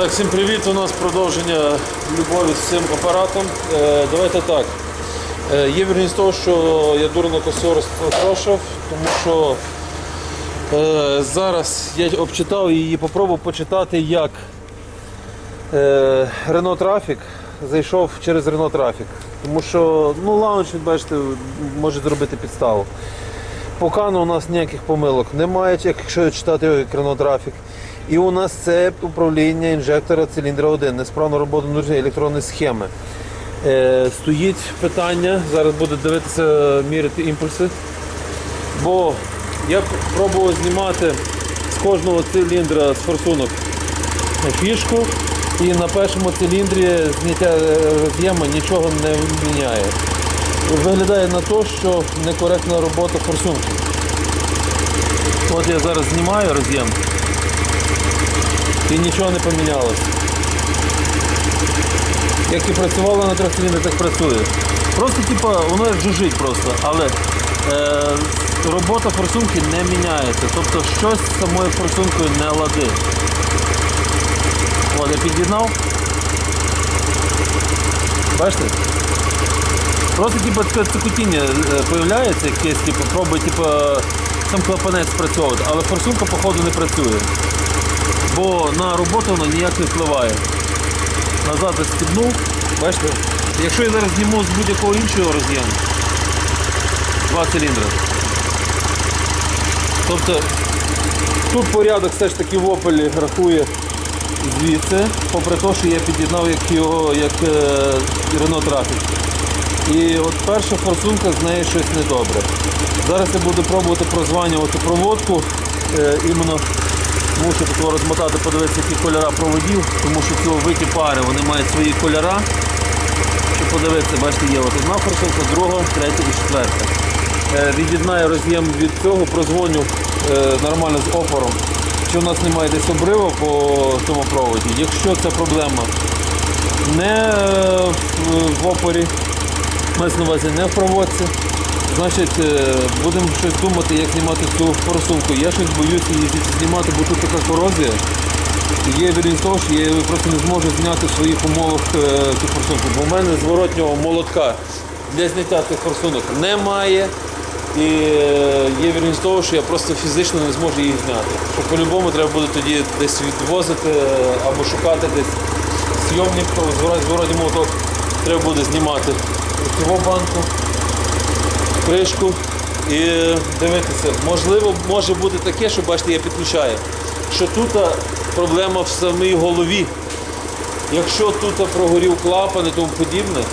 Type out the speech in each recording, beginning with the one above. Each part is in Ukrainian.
Так, всім привіт. У нас продовження любові з цим апаратом. Е, давайте так. Е, є вірність того, що я дурно косо розпрошив, тому що е, зараз я обчитав і попробував почитати, як Renault Traffic зайшов через Renault Traffic. Тому що ну, лаунч, бачите, може зробити підставу. Поки у нас ніяких помилок немає, як якщо читати його як. І у нас це управління інжектора циліндра 1, несправна робота внутрішньої електронної схеми. Е, стоїть питання, зараз буду дивитися, міряти імпульси. Бо я пробував знімати з кожного циліндра з форсунок фішку, і на першому циліндрі зняття е, роз'єму нічого не міняє. Виглядає на те, що некоректна робота форсунки. От я зараз знімаю роз'єм і нічого не помінялося. Як і працювало на трьох циліндрах, так працює. Просто типа, воно як жужить просто, але е, робота форсунки не міняється. Тобто щось з самою форсункою не лади. От я під'єднав. Бачите? Просто типу, таке цикотіння з'являється якесь, типу, пробує типу, сам клапанець спрацьовувати, але форсунка походу не працює. Бо на роботу воно ніяк не впливає. Назад розстібнув. Бачите? Якщо я зараз зніму з будь-якого іншого роз'єму, два циліндри. Тобто тут порядок все ж таки в опелі рахує звідси, попри те, що я під'єднав як його як е, Renault І от перша форсунка з нею щось недобре. Зараз я буду пробувати прозванювати проводку. Е, іменно мушу тут розмотати, подивитися, які кольора проводів, тому що ці виті пари вони мають свої кольора. Щоб подивитися, бачите, є от одна форсунка, друга, третя і четверта. Е, від'єднаю роз'єм від цього, прозвоню е, нормально з опором, чи у нас немає десь обрива по цьому проводі. Якщо ця проблема не в, опорі, мається на не в проводці, значить е, будемо щось думати, як знімати цю форсунку. Я щось боюся її знімати, бо тут така корозія. Є вірність того, що я просто не зможу зняти в своїх умовах е, цю форсунку. Бо в мене зворотнього молотка для зняття цих форсунок немає. І е, є вірність того, що я просто фізично не зможу їх зняти. Що по-любому треба буде тоді десь відвозити або шукати десь зйомник, зворот- зворотній молоток треба буде знімати цього банку, кришку і дивитися. Можливо, може бути таке, що бачите, я підключаю, що тут проблема в самій голові. Якщо тут прогорів клапан і тому подібне,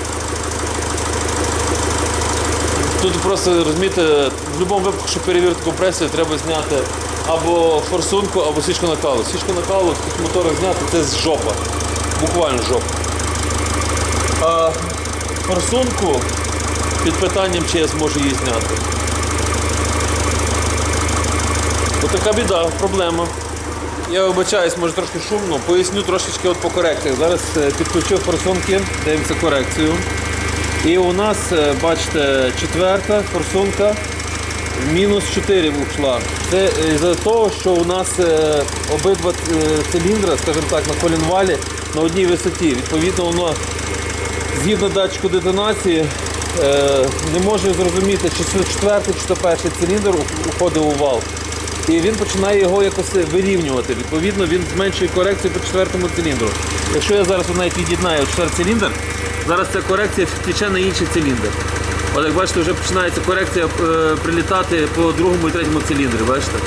тут просто розумієте, в будь-якому випадку, щоб перевірити компресію, треба зняти або форсунку, або січку накалу. Січку накалу в цих моторах зняти це з жопа. Буквально жопа. А форсунку під питанням, чи я зможу її зняти. Ось така біда, проблема. Я вибачаюсь, може трошки шумно, поясню трошечки от по корекціях. Зараз е, підключив форсунки, дивимося корекцію. І у нас, е, бачите, четверта форсунка мінус 4 ушла. Це за того, що у нас е, обидва е, циліндра, скажімо так, на колінвалі на одній висоті. Відповідно, воно згідно датчику детонації е, не може зрозуміти, чи це четвертий, чи то перший циліндр уходив у вал. І він починає його якось вирівнювати. Відповідно, він зменшує корекцію по четвертому циліндру. Якщо я зараз навіть від'єднаю четвертий циліндр, зараз ця корекція втече на інший циліндр. От як бачите, вже починається корекція е, прилітати по другому і третьому циліндрі, бачите?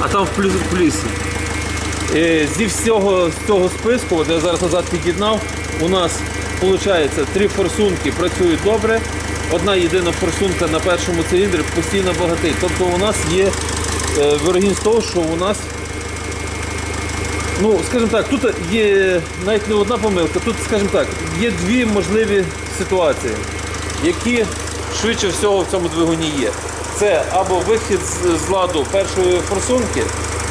А там в плюс в плюсі. Е, Зі всього з цього списку, от я зараз назад під'єднав, у нас виходить три форсунки працюють добре. Одна єдина форсунка на першому циліндрі постійно багатий. Тобто у нас є е, вирогідність того, що у нас, ну, скажімо так, тут є навіть не одна помилка, тут, скажімо так, є дві можливі ситуації, які швидше всього в цьому двигуні є. Це або вихід з- з ладу першої форсунки,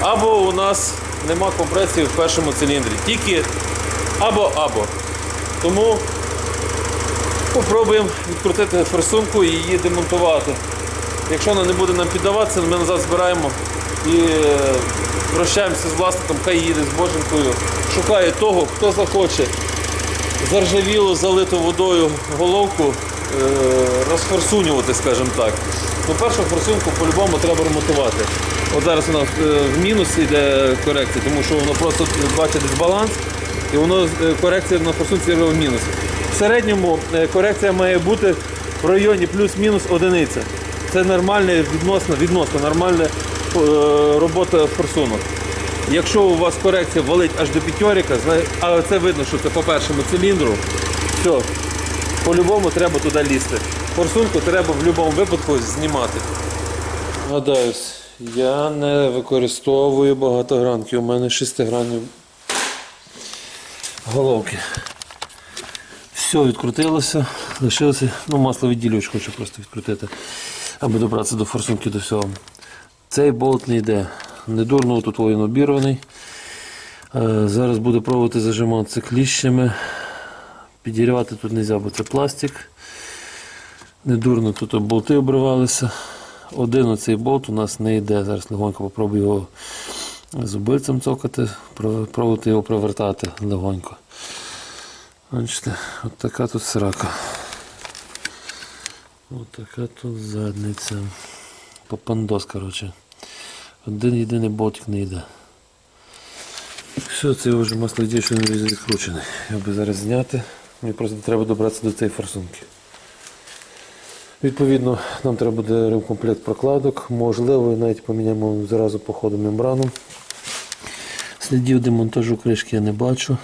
або у нас нема компресії в першому циліндрі. Тільки або-або. Тому Попробуємо відкрутити форсунку і її демонтувати. Якщо вона не буде нам піддаватися, ми назад збираємо і е, прощаємося з власником, хай їде з боженкою, шукає того, хто захоче заржавілу, залиту водою головку е, розфорсунювати, скажімо так. Ну, першу форсунку по-любому треба ремонтувати. От зараз вона е, в мінус йде корекція, тому що воно просто бачить дисбаланс, і воно корекція на форсунці в мінус. В середньому е, корекція має бути в районі плюс-мінус одиниця. Це нормальна відносно, відносно нормальна е, робота форсунок. Якщо у вас корекція валить аж до п'ятьоріка, а це видно, що це по першому циліндру, все, по-любому треба туди лізти. Форсунку треба в будь-якому випадку знімати. Гадаюсь, я не використовую багатогранки, у мене шестигранні головки. Все відкрутилося, лишилося, ну масло відділювач хочу просто відкрутити, аби добратися до форсунки до всього. Цей болт не йде. Недурно тут він обірваний. Е, Зараз буду пробувати зажиматися кліщами. Підігрівати тут не можна, бо це пластик. Недурно тут болти обривалися. Один оцей болт у нас не йде. Зараз легонько попробую його зубильцем цокати, пробувати його провертати легонько. Бачите, от така тут срака. От така тут задниця. Попандос, коротше. Один єдиний болтик не йде. Все, це вже масло йде, що він відкручений. Я би зараз зняти. Мені просто треба добратися до цієї форсунки. Відповідно, нам треба буде ремкомплект прокладок. Можливо, навіть поміняємо зразу по ходу мембрану. Слідів демонтажу кришки я не бачу.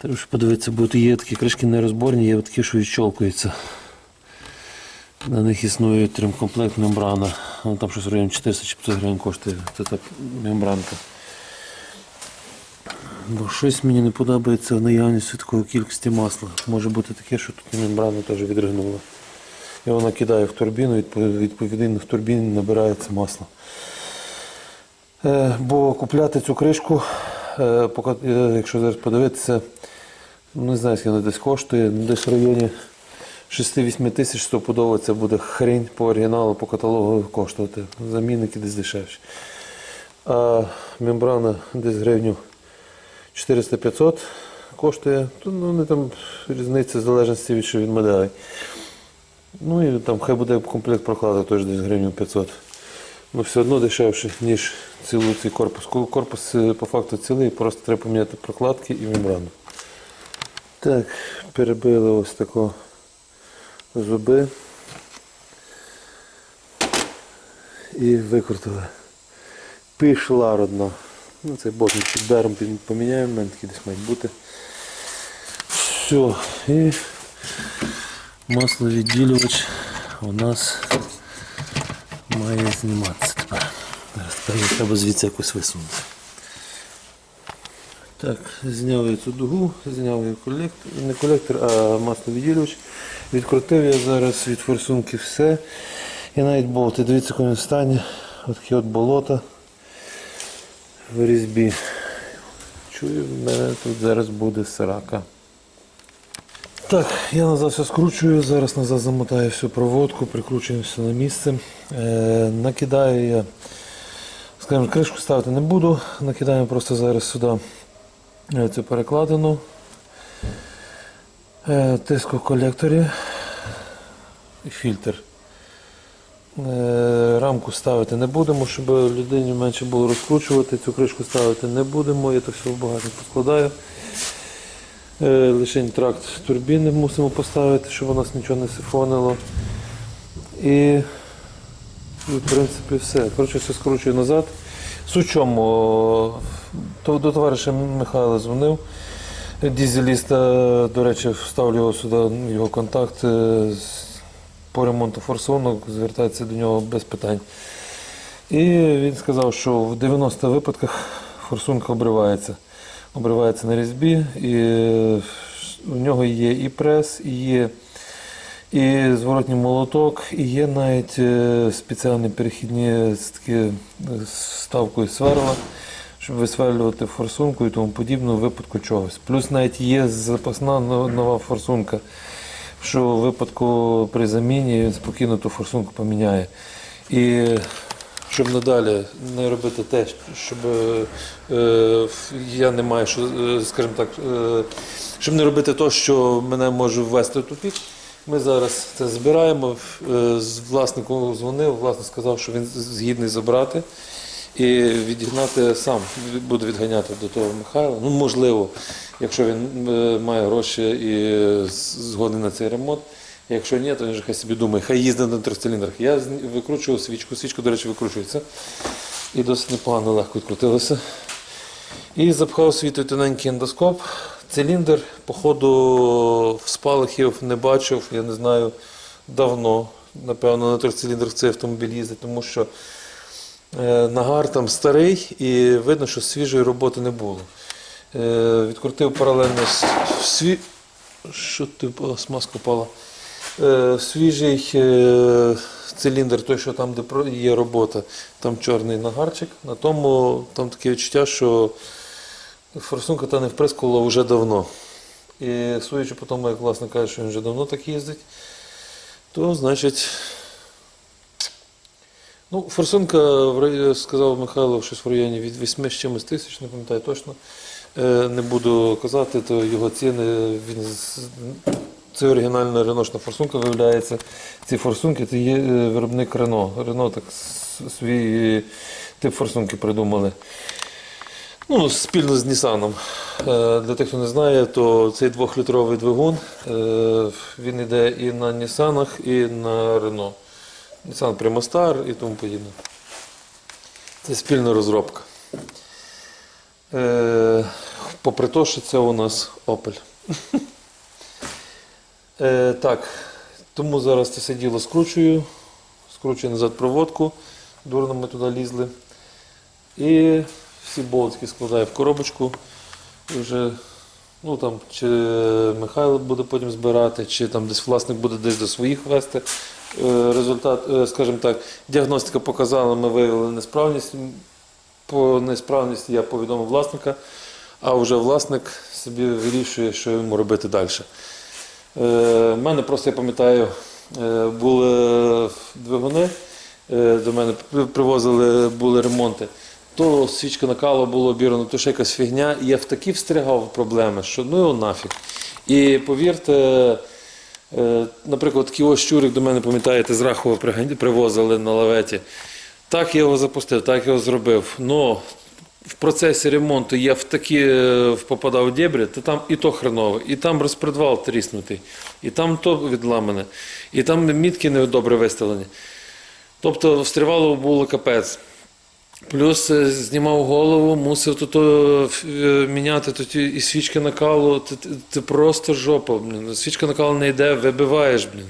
Треба ж подивитися, бо є такі кришки нерозборні, є такі, що відщолкуються. На них існує тремкомплект мембрана. Вона там щось в районі 400 чи 500 гривень коштує. Це та мембранка. Бо щось мені не подобається в наявності такої кількості масла. Може бути таке, що тут мембрана теж відригнула. І вона кидає в турбіну, відпов- відповідно в турбіні набирається масло. Е, бо купляти цю кришку, е, е, якщо зараз подивитися, ну, не знаю, скільки десь коштує, ну, десь в районі 6-8 тисяч стопудово це буде хрень по оригіналу, по каталогу коштувати. Замінники десь дешевші. А мембрана десь гривню 400-500 коштує. Тут ну, не там різниця в залежності від що від моделей. Ну і там хай буде комплект прокладок теж десь гривню 500. Ну все одно дешевше, ніж цілий цей корпус. Корпус е, по факту цілий, просто треба поміняти прокладки і мембрану. Так, перебили ось тако зуби і викрутили. Пішла родна. Ну, цей ботник під даром поміняємо, мене такі десь мають бути. Все, і масловідділювач у нас має зніматися тепер. Зараз тепер треба звідси якось висунути. Так, зняв я цю дугу, зняв я колектор, не колектор, а масловідділювач. Відкрутив я зараз від форсунки все. І навіть болти. Дивіться, в якому стані. Отакі от болота в різьбі. Чую, в мене тут зараз буде срака. Так, я назад все скручую, зараз назад замотаю всю проводку, прикручую все на місце. Е, накидаю я, скажімо, кришку ставити не буду, накидаємо просто зараз сюди цю перекладину. Е, тиск у колекторі і фільтр. Е, Рамку ставити не будемо, щоб людині менше було розкручувати. Цю кришку ставити не будемо, я то все в багажник поскладаю. Е, Лишень тракт турбіни мусимо поставити, щоб у нас нічого не сифонило. І в принципі все. Коротше, все скручую назад. В то до товариша Михайла дзвонив. Дізеліста, до речі, вставлю сюди його контакт е, по ремонту форсунок, звертається до нього без питань. І він сказав, що в 90 випадках форсунка обривається. Обривається на різьбі, і е, у нього є і прес, і є і зворотній молоток, і є навіть е, спеціальні перехідні з такі е, з вставкою сверла, щоб висверлювати форсунку і тому подібне у випадку чогось. Плюс навіть є запасна нова форсунка, що у випадку при заміні він спокійно ту форсунку поміняє. І щоб надалі не робити те, щоб е, е, я не маю, що, скажімо так, щоб не робити те, що мене може ввести в. Ми зараз це збираємо. Е, З власнику дзвонив, власник сказав, що він згідний забрати і відігнати сам. Буду відганяти до того Михайла. Ну, можливо, якщо він е, має гроші і згоден на цей ремонт. Якщо ні, то він же хай собі думає, хай їздить на трьохциліндрах. Я викручував свічку, свічку, до речі, викручується. І досить непогано легко відкрутилося. І запхав свій тоненький ендоскоп. Циліндр, походу, спалахів не бачив, я не знаю, давно. Напевно, на трьохциліндрах цей автомобіль їздить, тому що е, нагар там старий і видно, що свіжої роботи не було. Е, відкрутив паралельно сві... Що ти смазка впала? Е, свіжий циліндр, той, що там, де є робота, там чорний нагарчик. На тому там таке відчуття, що форсунка та не вприскувала вже давно. І судячи по тому, як власник каже, що він вже давно так їздить, то значить. Ну, форсунка, сказав Михайло, щось в районі від 8 з чимось тисяч, не пам'ятаю точно. Е, Не буду казати, то його ціни. Він це оригінальна реношна форсунка, виявляється. Ці форсунки це є е, виробник Рено. Рено так свій тип форсунки придумали. Ну, спільно з Нісаном. Е, Для тих, хто не знає, то цей двохлітровий двигун е, він йде і на Нісанах, і на Рено. Nissan Primostar і тому подібне. Це спільна розробка. Е, попри те, що це у нас Opel. Так, тому зараз це все діло скручую, скручую назад проводку, дурно ми туди лізли. І всі болтики складаю в коробочку. І вже, ну там, чи Михайло буде потім збирати, чи там десь власник буде десь до своїх вести. Е, Результат, е, скажімо так, діагностика показала, ми виявили несправність. По несправності я повідомив власника, а вже власник собі вирішує, що йому робити далі. У мене просто я пам'ятаю, е, були двигуни, е, до мене привозили були ремонти. То свічка накала було обірвано, то ще якась фігня. І я в такі встрягав проблеми, що ну його нафіг. І повірте, е, наприклад, такий ось щурик до мене, пам'ятаєте, з Рахова привозили на лаветі. Так я його запустив, так його зробив. Но в процесі ремонту я в такі е, попадав в дебрі, то там і то хренове, і там розпредвал тріснутий, і там то відламане, і там мітки не добре виставлені. Тобто встрівало було капець. Плюс е, знімав голову, мусив тут е, е, міняти тут і свічки накалу. Це, це просто жопа. Блін. Свічка накалу не йде, вибиваєш, блін.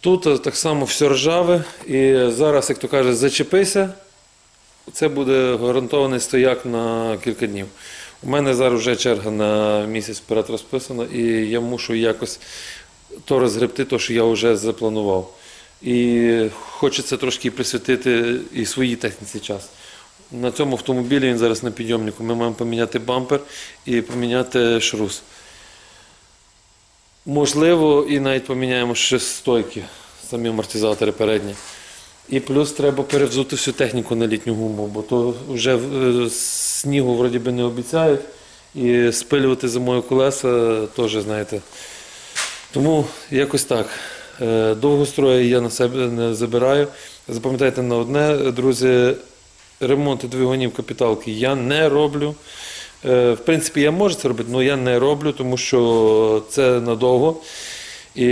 Тут так само все ржаве, і зараз, як то каже, зачепися, це буде гарантований стояк на кілька днів. У мене зараз вже черга на місяць вперед розписана, і я мушу якось то розгребти, то, що я вже запланував. І хочеться трошки присвятити і своїй техніці час. На цьому автомобілі він зараз на підйомнику. Ми маємо поміняти бампер і поміняти шрус. Можливо, і навіть поміняємо ще стойки, самі амортизатори передні. І плюс треба перевзути всю техніку на літню гуму, бо то вже е, снігу вроді би не обіцяють. І спилювати зимою колеса теж, знаєте. Тому якось так. Е, Довгострої я на себе не забираю. Запам'ятайте на одне, друзі, ремонти двигунів капіталки я не роблю. Е, В принципі, я можу це робити, але я не роблю, тому що це надовго. І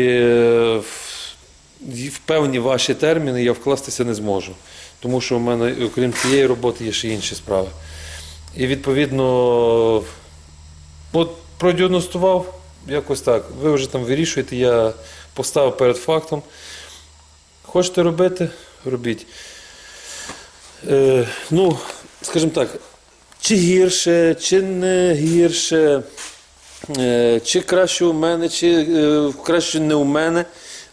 в певні ваші терміни я вкластися не зможу. Тому що в мене, окрім цієї роботи, є ще інші справи. І відповідно, от продіагностував якось так. Ви вже там вирішуєте, я поставив перед фактом. Хочете робити, робіть. Е, ну, скажімо так, чи гірше, чи не гірше, е, чи краще у мене, чи е, краще не у мене.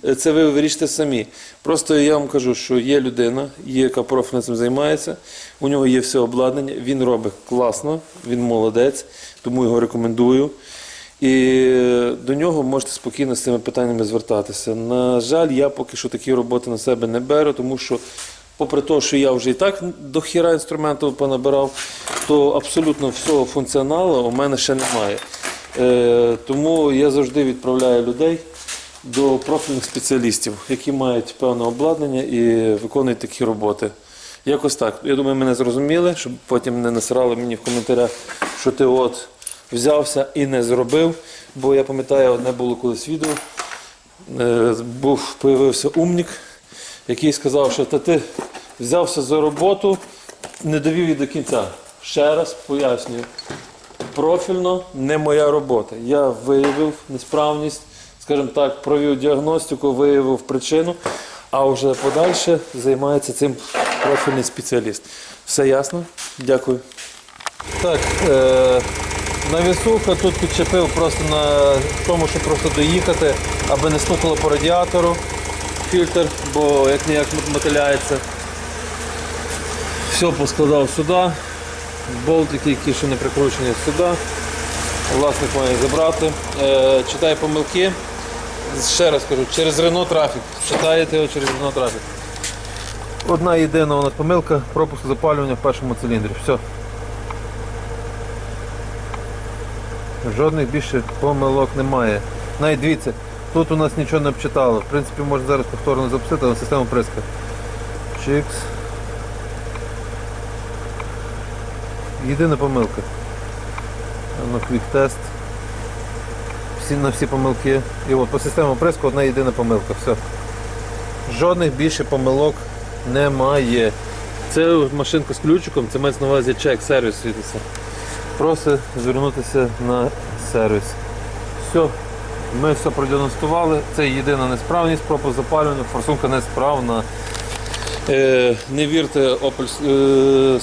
е, Це ви вирішите самі. Просто я вам кажу, що є людина, яка профільно цим займається, у нього є все обладнання, він робить класно, він молодець, тому його рекомендую. І до нього можете спокійно з цими питаннями звертатися. На жаль, я поки що такі роботи на себе не беру, тому що попри те, що я вже і так до хіра інструменту понабирав, то абсолютно всього функціоналу у мене ще немає. Е, тому я завжди відправляю людей до профільних спеціалістів, які мають певне обладнання і виконують такі роботи. Якось так. Я думаю, мене зрозуміли, щоб потім не насирали мені в коментарях, що ти от взявся і не зробив. Бо я пам'ятаю, одне було колись відео. Е, Був, появився умник, який сказав, що та ти взявся за роботу, не довів її до кінця. Ще раз пояснюю. Профільно не моя робота. Я виявив несправність, скажімо так, провів діагностику, виявив причину, а вже подальше займається цим профільний спеціаліст. Все ясно? Дякую. Так, е, навісуха тут підчепив просто на тому, щоб просто доїхати, аби не стукало по радіатору фільтр, бо як ніяк мотиляється. Все поскладав сюди. Болтики, які ще не прикручені сюди. Власник має забрати. Е, читає помилки. Ще раз кажу, через Renault Traffic. Читаєте його через Renault Traffic. Одна єдина нас помилка, пропуск запалювання в першому циліндрі. Все. Жодних більше помилок немає. Навіть дивіться, тут у нас нічого не обчитало. В принципі, можна зараз повторно запустити на систему приска. Чикс. Єдина помилка. Ну, квік-тест. Всі, на всі помилки. І от по системі приску одна єдина помилка. Все. Жодних більше помилок немає. Це машинка з ключиком, це мається на увазі чек, сервіс світиться. Просто звернутися на сервіс. Все, ми все продіагностували. Це єдина несправність, пропуск запалювання, форсунка несправна. Е, не вірте Opel, е,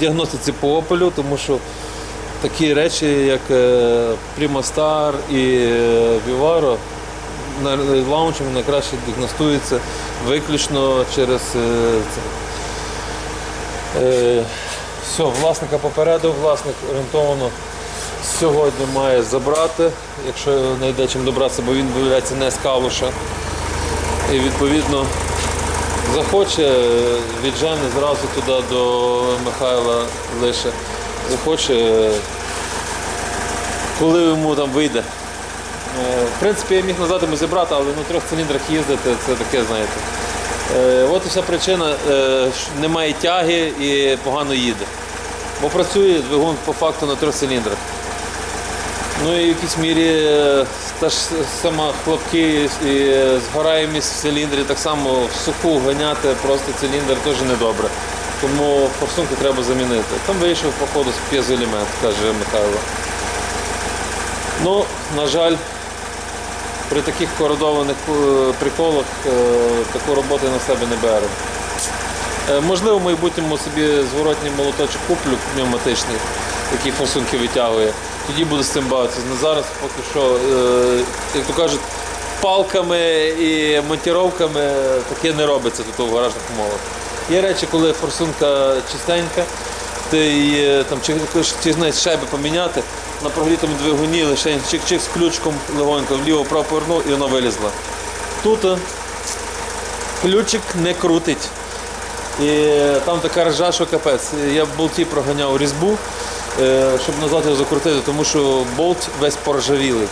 діагностиці по Opel, тому що такі речі, як е, Primastar і е, Vivaro, на лаунчем найкраще діагностується виключно через е, це. Е, все, власника попередив, власник орієнтовано сьогодні має забрати, якщо знайде чим добратися, бо він виявляється не з калуша. І відповідно захоче, віджене зразу туди до Михайла лише. Захоче, коли йому там вийде. Е, В принципі, я міг назад йому зібрати, але на трьох циліндрах їздити це таке, знаєте. Е, От і вся причина, е, немає тяги і погано їде. Бо працює двигун по факту на трьох циліндрах. Ну і в якійсь мірі е, та ж сама хлопки і згораємість в циліндрі, так само в суху ганяти просто циліндр теж недобре. Тому форсунку треба замінити. Там вийшов, походу, п'єзоелемент, каже Михайло. Ну, на жаль, при таких кородованих е, приколах е, таку роботу на себе не беру. Е, Можливо, в майбутньому собі зворотній молоточок куплю пневматичний, який форсунки витягує. Тоді буду з цим бавитися. На зараз поки що, як то кажуть, палками і монтіровками таке не робиться тут у гаражних умовах. Є речі, коли форсунка чистенька, ти там чи, чи знаєш, шайби поміняти на прогрітому двигуні, лише чик-чик з ключком легонько вліво-право повернув і воно вилізло. Тут е, ключик не крутить. І там така ржа, що капець. Я в болті проганяв різьбу, е, щоб назад його закрутити, тому що болт весь поржавілий.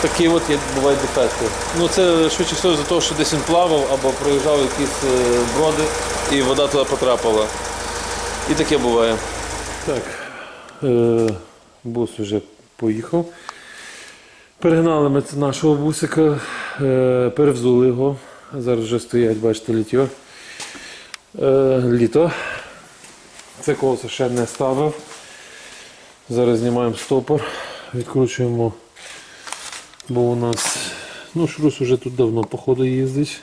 Такі от є, бувають дефекти. Ну це швидше всього за того, що десь він плавав або проїжджав якісь е, броди і вода туди потрапила. І таке буває. Так, е, бус вже поїхав. Перегнали ми нашого бусика, е, перевзули його. Зараз вже стоять, бачите, літьо. Е, літо. Це колесо ще не ставив. Зараз знімаємо стопор, відкручуємо, бо у нас ну, шрус вже тут давно походу їздить.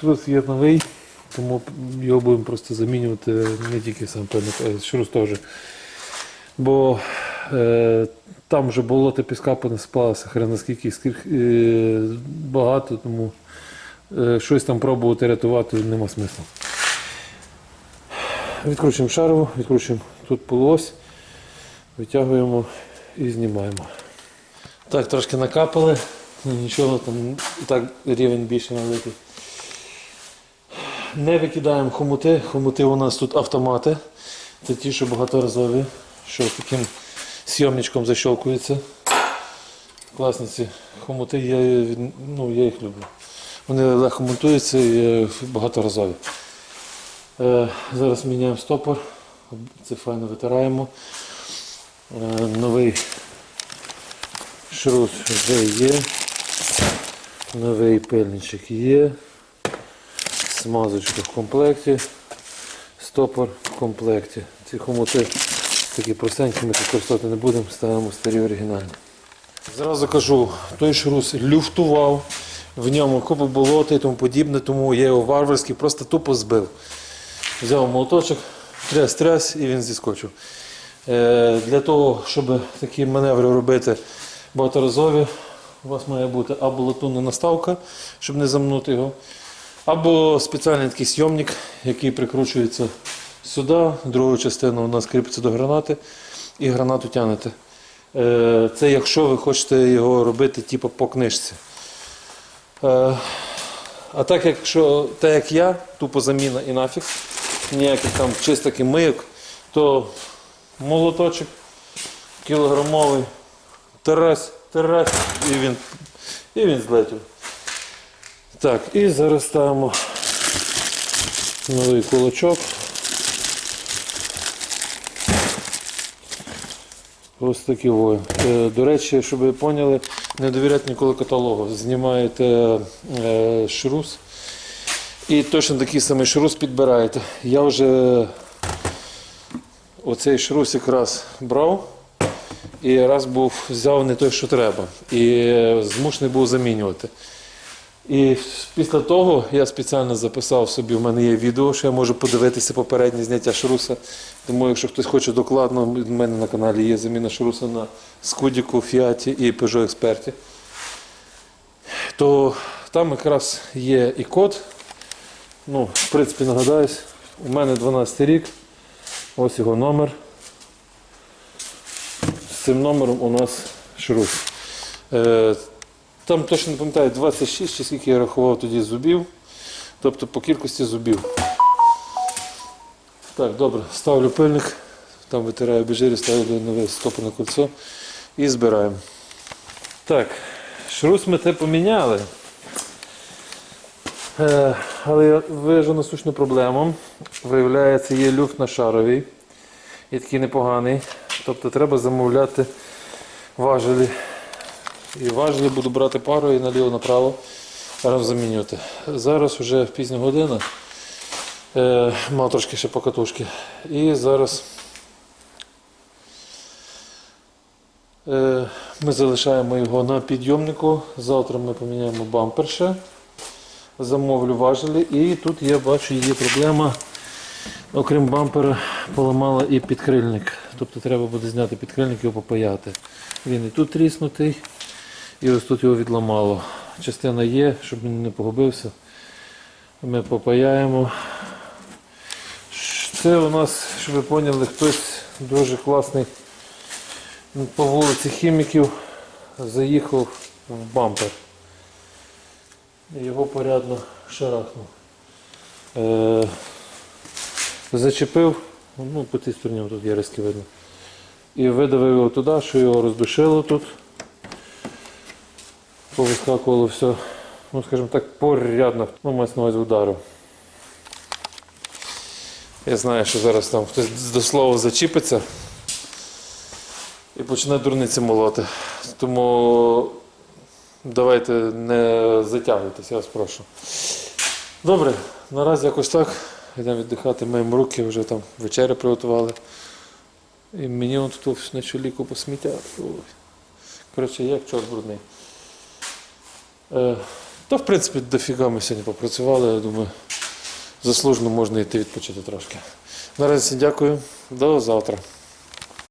Шрус є новий, тому його будемо просто замінювати не тільки сам певник, а шрус теж. Бо е, там вже болото піска понасипалося, хрен наскільки скільки, е, багато, тому е, щось там пробувати рятувати нема смислу. Відкручуємо шарову, відкручуємо тут полуось, витягуємо і знімаємо. Так, трошки накапали. Нічого там так рівень більше налитий. Не викидаємо хомути. Хомути у нас тут автомати. Це ті, що багаторазові, що таким сйомничком защелкуються. Класні ці хомути, я, ну, я їх люблю. Вони легко монтуються і е, багаторазові. Е, зараз міняємо стопор. Це файно витираємо. Е, новий шрус вже є. Новий пильничок є. Смазочка в комплекті. Стопор в комплекті. Ці хомути такі простенькі, ми використовувати не будемо, ставимо старі оригінальні. Зразу кажу, той шрус люфтував, в ньому купа болота і тому подібне, тому я його варварський просто тупо збив. Взяв молоточок, тряс-тряс і він зіскочив. Е, для того, щоб такі маневри робити багаторазові, у вас має бути або латунна наставка, щоб не замнути його, або спеціальний такий сйомник, який прикручується сюди, другу частину у нас кріпиться до гранати і гранату тягнете. Е, Це якщо ви хочете його робити типу, по книжці. Е, А так, якщо так як я, тупо заміна і нафіг, ніяких там чисток і мийок, то молоточок кілограмовий, терась, терась, і він, і він злетів. Так, і зараз ставимо новий кулачок. Ось такі во. Е, До речі, щоб ви поняли, не довіряйте ніколи каталогу. Знімаєте е, шрус і точно такий самий шрус підбираєте. Я вже оцей шрус якраз брав і раз був взяв не той, що треба. І е, змушений був замінювати. І після того я спеціально записав собі, в мене є відео, що я можу подивитися попереднє зняття шруса. Тому якщо хтось хоче докладно, в мене на каналі є заміна шруса на Скудіку, Фіаті і Peugeot Експерті. То там якраз є і код. Ну, в принципі, нагадаюсь, у мене 12 рік, ось його номер. З цим номером у нас шрус. Там точно не пам'ятаю 26 чи скільки я рахував тоді зубів. Тобто по кількості зубів. Так, добре, ставлю пильник, там витираю біжирі, ставлю нове стопорне кольцо і збираємо. Так, шрус ми те поміняли. Е, але я вижу насущну проблему. Виявляється, є люфт на шаровій. І такий непоганий. Тобто треба замовляти важелі. І важелі буду брати пару і наліво-направо разом замінювати. Зараз вже пізня година. Е, мав трошки ще покатушки. І зараз е, ми залишаємо його на підйомнику. Завтра ми поміняємо бампер ще. Замовлю важелі. І тут я бачу є проблема. Окрім бампера, поламала і підкрильник. Тобто треба буде зняти підкрильник і його попаяти. Він і тут тріснутий, і ось тут його відламало. Частина є, щоб він не погубився. Ми попаяємо. Це у нас, щоб ви поняли, хтось дуже класний по вулиці хіміків заїхав в бампер. Його порядно шарахнув. Е, зачепив, ну по цій стороні тут є риски видно. І видавив його туди, що його роздушило тут. Повискакувало все, ну скажімо так, порядно, ну мається на ударив. Я знаю, що зараз там хтось до слова зачіпиться і почне дурниці молоти. Тому давайте не затягуйтесь, я вас прошу. Добре, наразі якось так. Йдемо віддихати, маємо руки, вже там вечерю приготували. І мені тут на чолі купу сміття. Ой. Коротше, як чорт брудний. Е, та, в принципі, дофіга ми сьогодні попрацювали, я думаю, заслужено можна йти відпочити трошки. Наразі дякую, до завтра.